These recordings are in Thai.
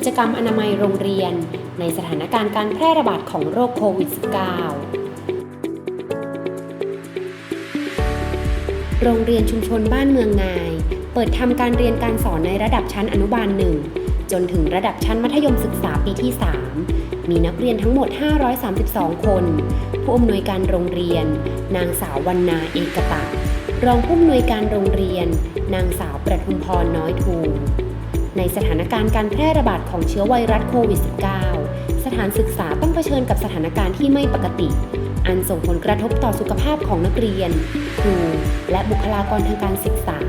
กิจกรรมอนามัยโรงเรียน ในสถานการณ์การแพร่ระบาดของโรคโควิด -19 โรงเรียนชุมชนบ้านเมืองงาย เปิดทำการเรียนการสอนในระดับชั้นอนุบาลหนึ่งจนถึงระดับชั้นมัธยมศึกษาปีที่ 3 มีนักเรียนทั้งหมด 532 คน ผู้อำนวยการโรงเรียน นางสาววรรณาเอกตะ รองผู้อำนวยการโรงเรียน นางสาวประทุมพรน้อยทู ในสถานการณ์การแพร่ระบาดของเชื้อไวรัสโควิด -19 สถานศึกษาต้องเผชิญกับสถานการณ์ที่ไม่ปกติ อันส่งผลกระทบต่อสุขภาพของนักเรียน ครู และบุคลากรทางการศึกษา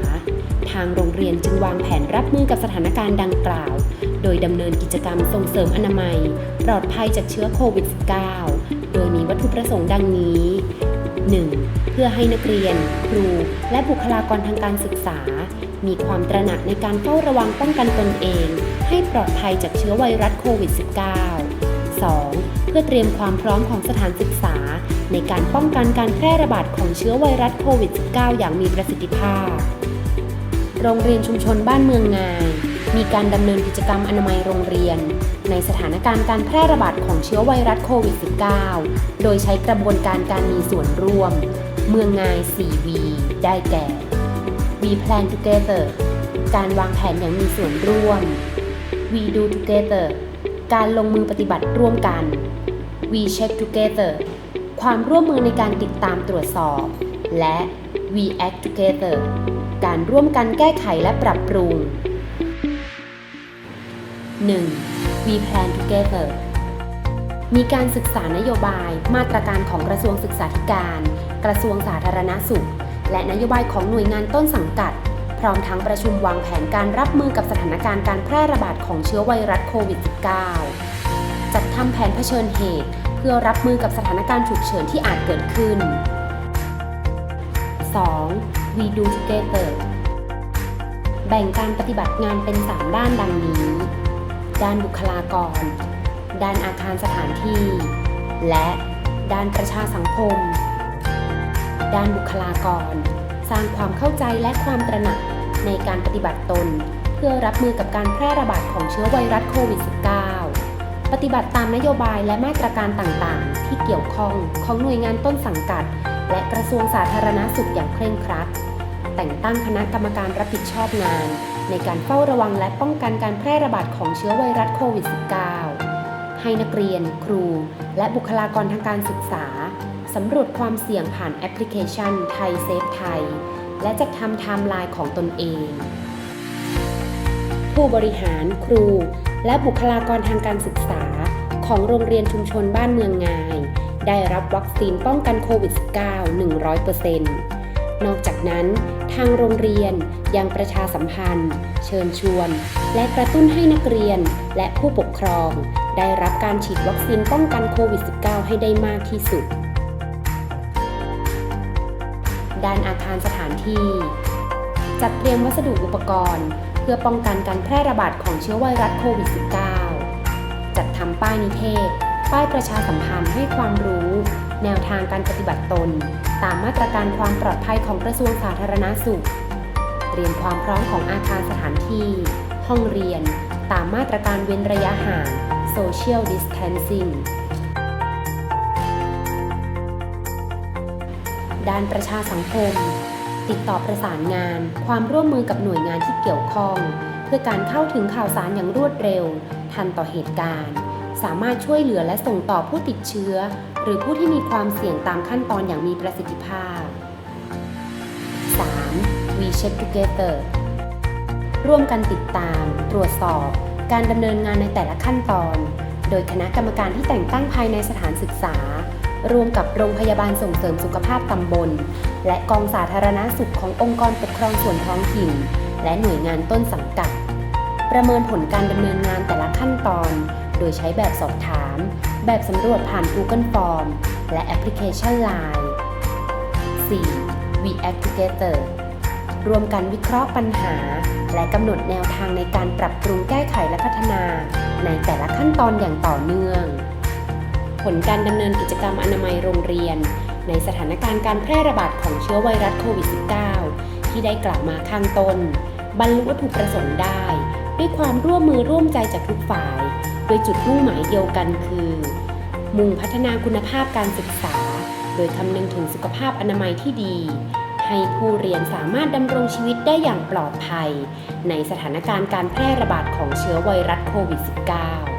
ทางโรงเรียนจึงวางแผนรับมือกับสถานการณ์ดังกล่าว โดยดำเนินกิจกรรมส่งเสริมอนามัย ปลอดภัยจากเชื้อโควิด -19 โดยมีวัตถุประสงค์ดังนี้ 1. เพื่อให้นักเรียน ครู และบุคลากรทางการศึกษา มีความตระหนักในการเฝ้าระวังป้องกันตนเอง ให้ปลอดภัยจากเชื้อไวรัสโควิด -19 2. เพื่อเตรียมความพร้อมของสถานศึกษา ในการป้องกันการแพร่ระบาดของเชื้อไวรัสโควิด -19 อย่างมีประสิทธิภาพ โรงเรียนชุมชนบ้านเมืองงาย มีการดำเนินกิจกรรมอนามัยโรงเรียน ในสถานการณ์การแพร่ระบาดของเชื้อไวรัสโควิด -19 โดยใช้กระบวนการการมีส่วนร่วม เมืองงาย 4V ได้แก่ We Plan Together การวางแผนอย่างมีส่วนร่วม We Do Together การลงมือปฏิบัติร่วมกัน We Check Together ความร่วมมือในการติดตามตรวจสอบ และ We Act Together การร่วมกันแก้ไขและปรับปรุง 1. We Plan Together มีการศึกษานโยบาย มาตรการของกระทรวงศึกษาธิการ กระทรวงสาธารณสุข และนโยบายของหน่วยงานต้นสังกัด พร้อมทั้งประชุมวางแผนการรับมือกับสถานการณ์การแพร่ระบาดของเชื้อไวรัสโควิด -19 จัดทำแผนเผชิญเหตุ เพื่อรับมือกับสถานการณ์ฉุกเฉินที่อาจเกิดขึ้น 2. We Do Together แบ่งการปฏิบัติงานเป็น 3 ด้านดังนี้ ด้านบุคลากร ด้านอาคารสถานที่ และด้านประชาสังคม ด้านบุคลากร สร้างความเข้าใจและความตระหนักในการปฏิบัติตน เพื่อรับมือกับการแพร่ระบาดของเชื้อไวรัสโควิด -19 ปฏิบัติตามนโยบายและมาตรการต่างๆ ที่เกี่ยวข้องของหน่วยงานต้นสังกัด และกระทรวงสาธารณาสุขอย่างเคร่งครัด แต่งตั้งคณะกรรมการรับผิดชอบงาน ในการเฝ้าระวังและป้องกันการแพร่ระบาดของเชื้อไวรัสโควิด -19 ให้นักเรียน ครู และบุคลากรทางการศึกษาสำรวจความเสี่ยงผ่านแอปพลิเคชันไทยเซฟไทย และจัดทำไทม์ไลน์ของตนเอง ผู้บริหารครู และบุคลากรทางการศึกษา ของโรงเรียนชุมชนบ้านเมืองงาย ได้รับวัคซีนป้องกันโควิด -19 100%นอกจากนั้น ทางโรงเรียนยังประชาสัมพันธ์ เชิญชวน และกระตุ้นให้นักเรียนและผู้ปกครอง ได้รับการฉีดวัคซีนป้องกันโควิด -19 ให้ได้มากที่สุด ด้านอาคารสถานที่ จัดเตรียมวัสดุอุปกรณ์ เพื่อป้องกันการแพร่ระบาดของเชื้อไวรัสโควิด -19 จัดทำป้ายนิเทศ ป้ายประชาสัมพันธ์ให้ความรู้ แนวทางการปฏิบัติตน ตามมาตรการความปลอดภัยของกระทรวงสาธารณาสุข เตรียมความพร้อมของอาคารสถานที่ ห้องเรียนตามมาตรการเว้นระยะห่าง Social Distancing ด้านประชาสังคม ติดต่อประสานงาน ความร่วมมือกับหน่วยงานที่เกี่ยวข้อง เพื่อการเข้าถึงข่าวสารอย่างรวดเร็ว ทันต่อเหตุการณ์ สามารถช่วยเหลือและส่งต่อผู้ติดเชื้อ หรือผู้ที่มีความเสี่ยงตามขั้นตอนอย่างมีประสิทธิภาพ 3. We Check Together ร่วมกันติดตาม ตรวจสอบ การดำเนินงานในแต่ละขั้นตอน โดยคณะกรรมการที่แต่งตั้งภายในสถานศึกษา รวมกับโรงพยาบาลส่งเสริมสุขภาพตำบล และกองสาธารณาสุขขององค์กรปกครองส่วนท้องถิ่น และหน่วยงานต้นสังกัด ประเมินผลการดำเนินงานแต่ละขั้นตอน โดยใช้แบบสอบถาม แบบสำรวจผ่าน Google Form และแอปพลิเคชัน Line 4. We Act Together รวมกันวิเคราะห์ปัญหา และกำหนดแนวทางในการปรับปรุงแก้ไขและพัฒนา ในแต่ละขั้นตอนอย่างต่อเนื่อง ผลการดำเนินกิจกรรมอนามัยโรงเรียน ในสถานการณ์การแพร่ระบาดของเชื้อไวรัสโควิด -19 ที่ได้กล่าวมาข้างต้น บรรลุวัตถุประสงค์ได้ ด้วยความร่วมมือร่วมใจจากทุกฝ่าย โดยจุดมุ่งหมายเดียวกันคือ มุ่งพัฒนาคุณภาพการศึกษา โดยคำนึงถึงสุขภาพอนามัยที่ดี ให้ผู้เรียนสามารถดำรงชีวิตได้อย่างปลอดภัย ในสถานการณ์การแพร่ระบาดของเชื้อไวรัสโควิด -19